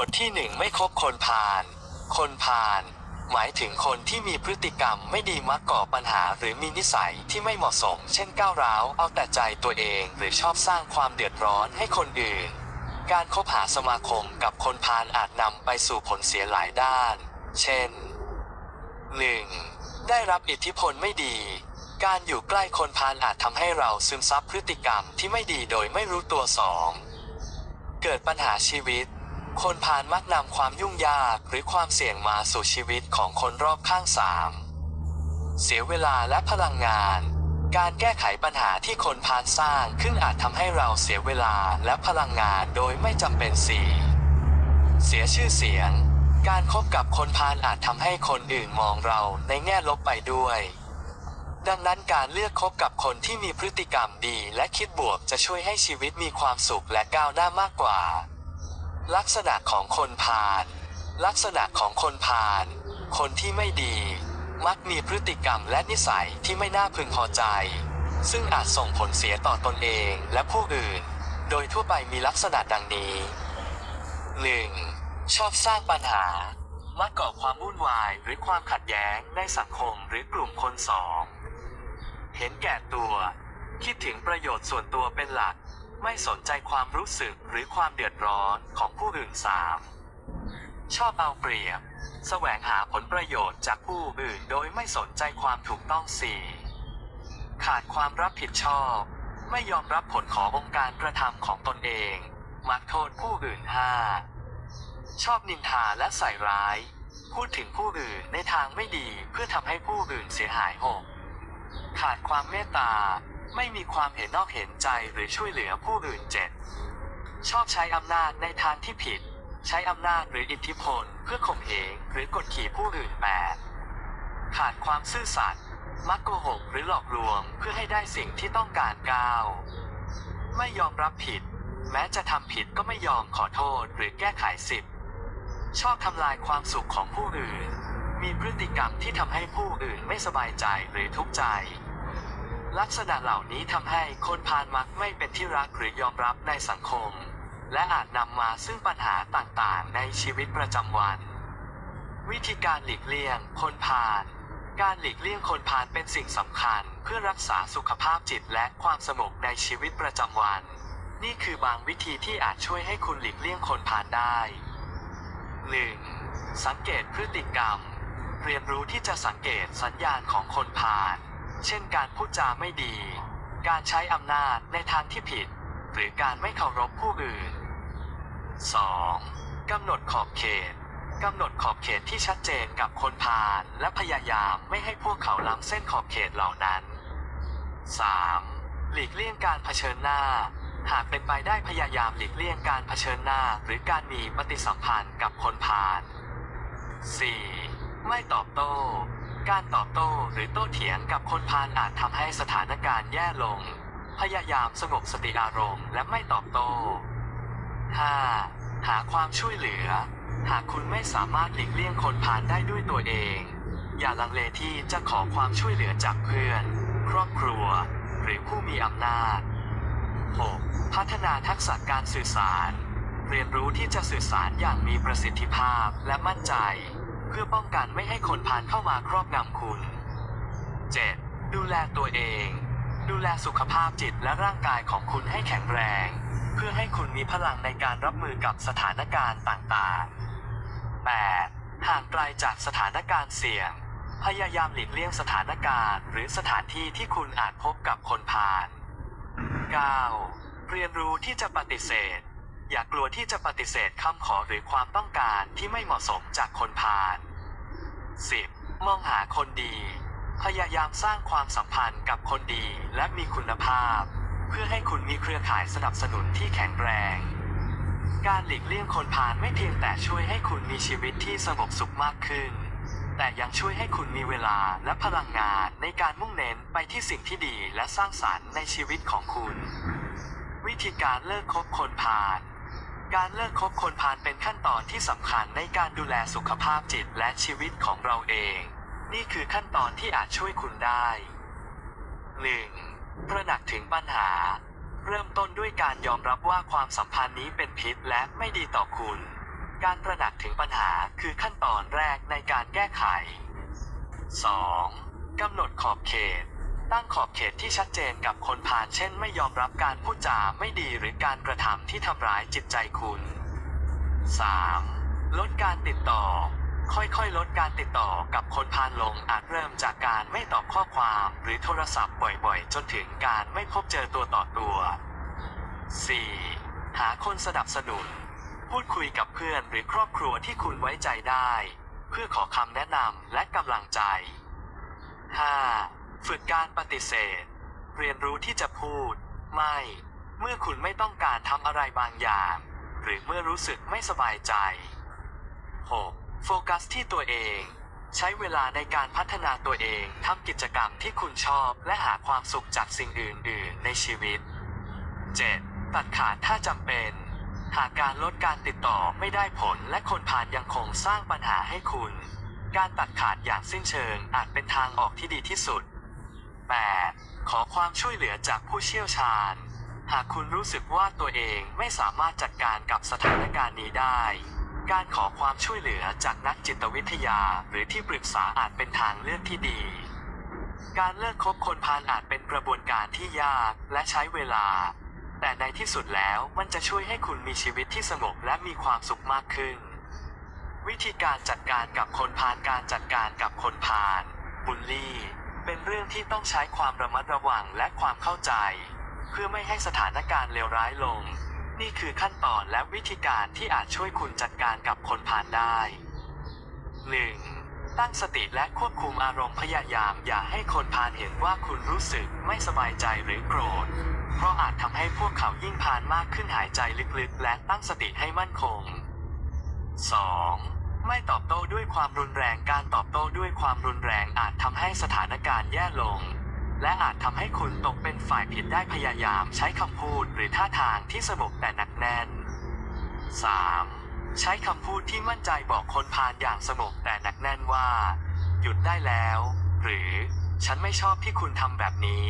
บทที่หนึ่งไม่คบคนพาล คนพาลหมายถึงคนที่มีพฤติกรรมไม่ดีมักก่อปัญหาหรือมีนิสัยที่ไม่เหมาะสม เช่นก้าวร้าว เอาแต่ใจตัวเองหรือชอบสร้างความเดือดร้อนให้คนอื่น การคบหาสมาคมกับคนพาลอาจนำไปสู่ผลเสียหลายด้าน เช่น 1. ได้รับอิทธิพลไม่ดี การอยู่ใกล้คนพาลอาจทำให้เราซึมซับพฤติกรรมที่ไม่ดีโดยไม่รู้ตัวสองเกิดปัญหาชีวิต คนพาลมักนำความยุ่งยากหรือความเสี่ยงมาสู่ชีวิตของคนรอบข้างสามเสียเวลาและพลังงาน การแก้ไขปัญหาที่คนพาลสร้างขึ้นอาจทำให้เราเสียเวลาและพลังงานโดยไม่จำเป็นสี่เสียชื่อเสียง การคบกับคนพาลอาจทำให้คนอื่นมองเราในแง่ลบไปด้วย ดังนั้นการเลือกคบกับคนที่มีพฤติกรรมดีและคิดบวกจะช่วยให้ชีวิตมีความสุขและก้าวหน้ามากกว่า ลักษณะของคนพาลลักษณะของคนพาลคนที่ไม่ดี มักมีพฤติกรรมและนิสัยที่ไม่น่าพึงพอใจ ซึ่งอาจส่งผลเสียต่อตนเองและผู้อื่น โดยทั่วไปมีลักษณะดังนี้ 1. ชอบสร้างปัญหา มักก่อความวุ่นวายหรือความขัดแย้งในสังคมหรือกลุ่มคนสอง เห็นแก่ตัว คิดถึงประโยชน์ส่วนตัวเป็นหลัก ไม่สนใจความรู้สึกหรือความเดือดร้อนของผู้อื่นสามชอบเอาเปรียบ แสวงหาผลประโยชน์จากผู้อื่นโดยไม่สนใจความถูกต้องสี่ขาดความรับผิดชอบ ไม่ยอมรับผลขององค์การกระทำของตนเอง มักโทษผู้อื่นห้าชอบนินทาและใส่ร้าย พูดถึงผู้อื่นในทางไม่ดีเพื่อทำให้ผู้อื่นเสียหายหกขาดความเมตตา ไม่มีความเห็นนอกเห็นใจหรือช่วยเหลือผู้อื่นเจ็ดชอบใช้อำนาจในทางที่ผิด ใช้อำนาจหรืออิทธิพล เพื่อข่มเหงหรือกดขี่ผู้อื่นแปดขาดความซื่อสัตย์มักโกหกหรือหลอกลวงเพื่อให้ได้สิ่งที่ต้องการก้าวไม่ยอมรับผิด แม้จะทำผิดก็ไม่ยอมขอโทษหรือแก้ไขสิบชอบทำลายความสุขของผู้อื่น มีพฤติกรรมที่ทำให้ผู้อื่นไม่สบายใจหรือทุกข์ใจ ลักษณะเหล่านี้ทำให้คนพาลมักไม่เป็นที่รักหรือยอมรับในสังคม และอาจนำมาซึ่งปัญหาต่างๆ ในชีวิตประจำวัน วิธีการหลีกเลี่ยง คนพาลการหลีกเลี่ยงคนพาลเป็นสิ่งสำคัญ เพื่อรักษาสุขภาพจิตและความสงบในชีวิตประจำวัน นี่คือบางวิธีที่อาจช่วยให้คุณหลีกเลี่ยงคนพาลได้ 1. สังเกตพฤติกรรม เรียนรู้ที่จะสังเกตสัญญาณของคนพาล เช่นการพูดจาไม่ดี การใช้อำนาจในทางที่ผิด หรือการไม่เคารพผู้อื่น 2. กำหนดขอบเขตกำหนดขอบเขตที่ชัดเจนกับคนพาลและพยายามไม่ให้พวกเขาล้ำเส้นขอบเขตเหล่านั้น 3. หลีกเลี่ยงการเผชิญหน้า หากเป็นไปได้พยายามหลีกเลี่ยงการเผชิญหน้าหรือการมีปฏิสัมพันธ์กับคนพาล 4. ไม่ตอบโต้ การตอบโต้หรือโต้เถียงกับคนพาลอาจทำให้สถานการณ์แย่ลง พยายามสงบสติอารมณ์และไม่ตอบโต้ 5. หาความช่วยเหลือ หากคุณไม่สามารถหลีกเลี่ยงคนพาลได้ด้วยตัวเอง อย่าลังเลที่จะขอความช่วยเหลือจากเพื่อน ครอบครัว หรือผู้มีอำนาจ 6. พัฒนาทักษะการสื่อสาร เรียนรู้ที่จะสื่อสารอย่างมีประสิทธิภาพและมั่นใจ เพื่อป้องกันไม่ให้คนพาลเข้ามาครอบงำคุณ 7. ดูแลตัวเอง ดูแลสุขภาพจิตและร่างกายของคุณให้แข็งแรง เพื่อให้คุณมีพลังในการรับมือกับสถานการณ์ต่างๆ 8. ห่างไกลจากสถานการณ์เสี่ยง พยายามหลีกเลี่ยงสถานการณ์ หรือสถานที่ที่คุณอาจพบกับคนพาล 9. เรียนรู้ที่จะปฏิเสธ อย่ากลัวที่จะปฏิเสธคำขอหรือความต้องการที่ไม่เหมาะสมจากคนพาล 10. มองหาคนดี พยายามสร้างความสัมพันธ์กับคนดีและมีคุณภาพ เพื่อให้คุณมีเครือข่ายสนับสนุนที่แข็งแรง การหลีกเลี่ยงคนพาลไม่เพียงแต่ช่วยให้คุณมีชีวิตที่สงบสุขมากขึ้น แต่ยังช่วยให้คุณมีเวลาและพลังงานในการมุ่งเน้นไปที่สิ่งที่ดีและสร้างสรรค์ในชีวิตของคุณ วิธีการเลิกคบคนพาล การเลิกคบคนพาลเป็นขั้นตอนที่สำคัญในการดูแลสุขภาพจิตและชีวิตของเราเอง นี่คือขั้นตอนที่อาจช่วยคุณได้ 1. ตระหนักถึงปัญหา เริ่มต้นด้วยการยอมรับว่าความสัมพันธ์นี้เป็นพิษและไม่ดีต่อคุณ การตระหนักถึงปัญหาคือขั้นตอนแรกในการแก้ไข 2. กำหนดขอบเขต ตั้งขอบเขตที่ชัดเจนกับคนผ่านเช่น ไม่ยอมรับการพูดจาไม่ดีหรือการกระทำที่ทำร้ายจิตใจคุณ 3. ลดการติดต่อ ค่อยๆ ลดการติดต่อกับคนพาลลงอาจเริ่มจากการไม่ตอบข้อความหรือโทรศัพท์บ่อยๆ จนถึงการไม่พบเจอตัวต่อตัว 4. หาคนสนับสนุน พูดคุยกับเพื่อนหรือครอบครัวที่คุณไว้ใจได้ เพื่อขอคำแนะนำและกำลังใจ 5. ฝึกการปฏิเสธ เรียนรู้ที่จะพูด ไม่ เมื่อคุณไม่ต้องการทำอะไรบางอย่าง หรือเมื่อรู้สึกไม่สบายใจ 6. โฟกัสที่ตัวเอง ใช้เวลาในการพัฒนาตัวเองทำกิจกรรมที่คุณชอบและหาความสุขจากสิ่งอื่น ๆ ในชีวิต 7. ตัดขาดถ้าจำเป็น หากการลดการติดต่อไม่ได้ผลและคนผ่านยังคงสร้างปัญหาให้คุณ การตัดขาดอย่างสิ้นเชิงอาจเป็นทางออกที่ดีที่สุด 8. ขอความช่วยเหลือจากผู้เชี่ยวชาญ หากคุณรู้สึกว่าตัวเองไม่สามารถจัดการกับสถานการณ์นี้ได้ การขอความช่วยเหลือจากนักจิตวิทยาหรือที่ปรึกษาอาจเป็นทางเลือกที่ดี การเลิกคบคนพาลอาจเป็นกระบวนการที่ยากและใช้เวลา แต่ในที่สุดแล้วมันจะช่วยให้คุณมีชีวิตที่สงบและมีความสุขมากขึ้น วิธีการจัดการกับคนพาลการจัดการกับคนพาลบุลลี่ เป็นเรื่องที่ต้องใช้ความระมัดระวังและความเข้าใจ เพื่อไม่ให้สถานการณ์เลวร้ายลง นี่คือขั้นตอนและวิธีการที่อาจช่วยคุณจัดการกับคนพาลได้ 1. ตั้งสติและควบคุมอารมณ์พยายามอย่าให้คนพาลเห็นว่าคุณรู้สึกไม่สบายใจหรือโกรธ เพราะอาจทำให้พวกเขายิ่งพาลมากขึ้นหายใจลึกๆ และตั้งสติให้มั่นคง 2. ไม่ตอบโต้ด้วยความรุนแรงการตอบโต้ด้วย ความรุนแรงอาจทำให้สถานการณ์แย่ลง และอาจทำให้คุณตกเป็นฝ่ายผิดได้พยายามใช้คำพูดหรือท่าทางที่สงบแต่หนักแน่น 3. ใช้คำพูดที่มั่นใจบอกคนพาลอย่างสงบแต่หนักแน่นว่า หยุดได้แล้ว หรือฉันไม่ชอบที่คุณทำแบบนี้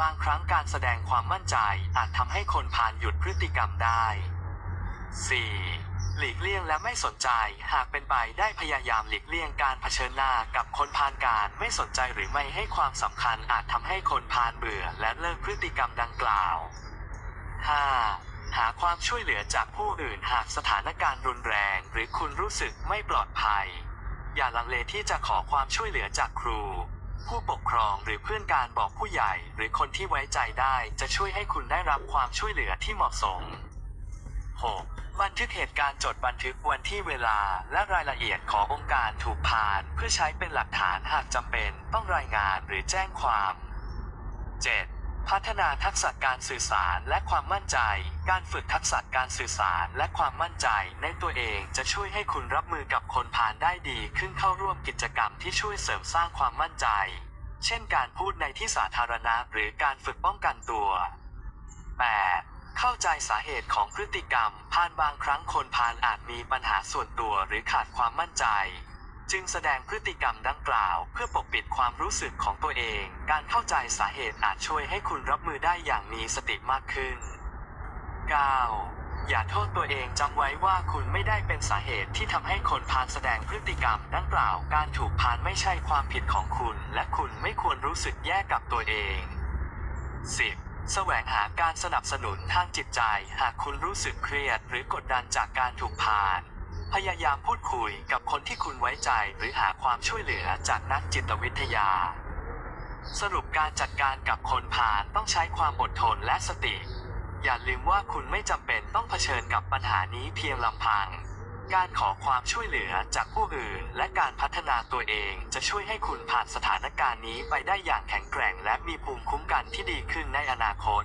บางครั้งการแสดงความมั่นใจอาจทำให้คนพาลหยุดพฤติกรรมได้ 4. หลีกเลี่ยงและไม่สนใจ หากเป็นไปได้พยายามหลีกเลี่ยงการเผชิญหน้ากับคนพาลการไม่สนใจหรือไม่ให้ความสำคัญอาจทำให้คนพาลเบื่อและเลิกพฤติกรรมดังกล่าว 5. หาความช่วยเหลือจากผู้อื่นหากสถานการณ์รุนแรง หรือคุณรู้สึกไม่ปลอดภัย อย่าลังเลที่จะขอความช่วยเหลือจากครู ผู้ปกครองหรือเพื่อนการบอกผู้ใหญ่ หรือคนที่ไว้ใจได้จะช่วยให้คุณได้รับความช่วยเหลือที่เหมาะสม 6. บันทึกเหตุการณ์จดบันทึกวันที่เวลาและรายละเอียดขององค์การถูกพาน เพื่อใช้เป็นหลักฐานหากจำเป็นต้องรายงานหรือแจ้งความ 7. พัฒนาทักษะการสื่อสารและความมั่นใจ การฝึกทักษะการสื่อสารและความมั่นใจในตัวเองจะช่วยให้คุณรับมือกับคนผ่านได้ดีขึ้นเข้าร่วมกิจกรรมที่ช่วยเสริมสร้างความมั่นใจ เช่นการพูดในที่สาธารณะหรือการฝึกป้องกันตัว 8. เข้าใจสาเหตุของพฤติกรรมพานบางครั้งคนพานอาจมีปัญหาส่วนตัวหรือขาดความมั่นใจ จึงแสดงพฤติกรรมดังกล่าว เพื่อปกปิดความรู้สึกของตัวเอง การเข้าใจสาเหตุอาจช่วยให้คุณรับมือได้อย่างมีสติมากขึ้น 9. อย่าโทษตัวเองจำไว้ว่าคุณไม่ได้เป็นสาเหตุที่ทำให้คนพานแสดงพฤติกรรมดังกล่าว การถูกพานไม่ใช่ความผิดของคุณ และคุณไม่ควรรู้สึกแย่กับตัวเอง 10. แสวงหาการสนับสนุนทางจิตใจ หากคุณรู้สึกเครียด หรือกดดันจากการถูกพานพยายามพูดคุยกับคนที่คุณไว้ใจหรือหาความช่วยเหลือจากนักจิตวิทยา สรุปการจัดการกับคนพาลต้องใช้ความอดทนและสติ อย่าลืมว่าคุณไม่จำเป็นต้องเผชิญกับปัญหานี้เพียงลำพัง การขอความช่วยเหลือจากผู้อื่น และการพัฒนาตัวเองจะช่วยให้คุณผ่านสถานการณ์นี้ไปได้อย่างแข็งแกร่ง และมีภูมิคุ้มกันที่ดีขึ้นในอนาคต